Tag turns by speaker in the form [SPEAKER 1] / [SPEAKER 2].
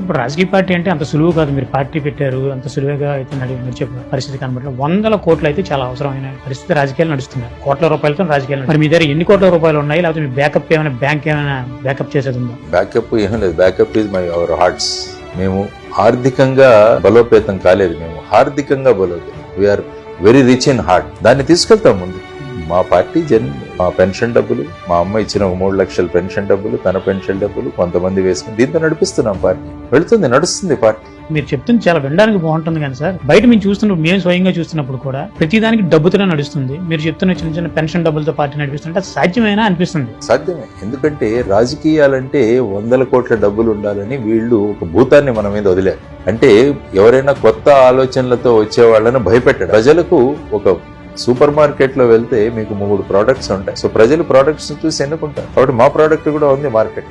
[SPEAKER 1] ఇప్పుడు రాజకీయ పార్టీ అంటే అంత సులువు కాదు. మీరు పార్టీ పెట్టారు అంత సులువుగా అయితే నడిచే పరిస్థితి కనబడలేదు వందల కోట్లు అయితే చాలా అవసరమైన పరిస్థితి రాజకీయాలు నడుస్తున్నాయి. కోట్ల రూపాయలతో రాజకీయాలు మరి మీ దగ్గర ఎన్ని కోట్ల రూపాయలు ఉన్నాయి? లేకపోతే మీ బ్యాకప్ ఏమైనా బ్యాంక్ ఏమైనా బ్యాకప్ చేసేది ఉందా?
[SPEAKER 2] బ్యాకప్ ఏం లేదు. Backup is my our hearts మేము ఆర్థికంగా బలోపేతం కాలేదు. మేము హార్దికంగా బలోపేతం. We are very rich in heart దాన్ని తీసుకెళ్తాం ముందు. మా పార్టీ జన్ మా పెన్షన్ డబ్బులు మా అమ్మ ఇచ్చిన మూడు లక్షల పెన్షన్ డబ్బులు తన పెన్షన్ డబ్బులు కొంతమంది వేసుకుని దీంతో నడిపిస్తున్నాం పార్టీ. వెళుతుంది నడుస్తుంది పార్టీ.
[SPEAKER 1] మీరు చెప్తుంది చాలా వినడానికి బాగుంటుంది కానీ సార్ బయట మేము చూస్తున్నప్పుడు మేము స్వయంగా చూస్తున్నప్పుడు కూడా ప్రతిదానికి డబ్బుతోనే నడుస్తుంది. మీరు చెప్తున్న చిన్న చిన్న పెన్షన్ డబ్బులతో పార్టీ నడిపిస్తుంటే సాధ్యమేనా అనిపిస్తుంది?
[SPEAKER 2] సాధ్యమే. ఎందుకంటే రాజకీయాలంటే వందల కోట్ల డబ్బులు ఉండాలని వీళ్ళు ఒక భూతాన్ని మన మీద వదిలేరు. అంటే ఎవరైనా కొత్త ఆలోచనలతో వచ్చే వాళ్ళని భయపెట్టారు. ప్రజలకు ఒక సూపర్ మార్కెట్లో వెళ్తే మీకు మూడు ప్రోడక్ట్స్ ఉంటాయి. సో ప్రజలు ప్రోడక్ట్స్ చూసి ఎన్నుకుంటారు. కాబట్టి మా ప్రోడక్ట్ కూడా ఉంది మార్కెట్